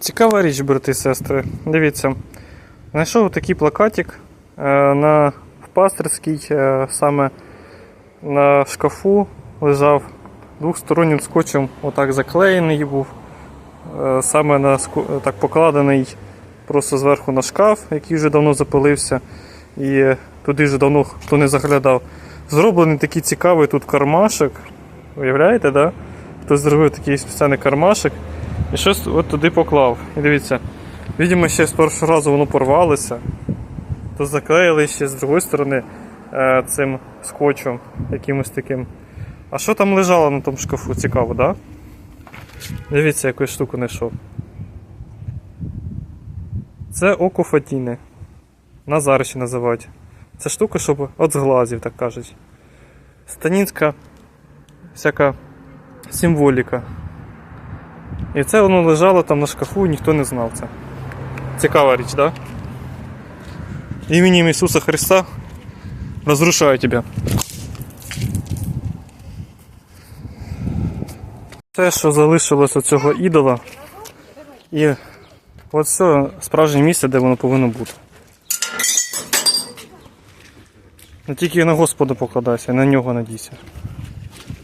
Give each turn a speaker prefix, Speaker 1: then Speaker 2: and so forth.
Speaker 1: Цікава річ, брати і сестри. Дивіться. Знайшов такий плакатик е, на в пастирській, е, саме на шкафу лежав двохстороннім скотчем, отак заклеєний був. Е, Саме на так покладений просто зверху на шкаф, який вже давно запилився, і туди вже давно хто не заглядав. Зроблений такий цікавий тут кармашик. Уявляєте, да? Хтось зробив такий спеціальний кармашик і щось от туди поклав. І дивіться, видимо, ще з першого разу воно порвалося, то заклеїли ще з другої сторони е, цим скотчем якимось таким. А що там лежало на тому шкафу? Цікаво? Да? Дивіться, яку штуку знайшов. Це око Фатіни. Назар ще називають. Це штука, щоб от зглазів, так кажуть. Станінська всяка символіка. І це воно лежало там на шкафу, і ніхто не знав це. Цікава річ, так? Да? Іменем Ісуса Христа розрушаю тебе. Те, що залишилось цього ідола. І все справжнє місце, де воно повинно бути. Не тільки на Господа покладайся, на нього надійся.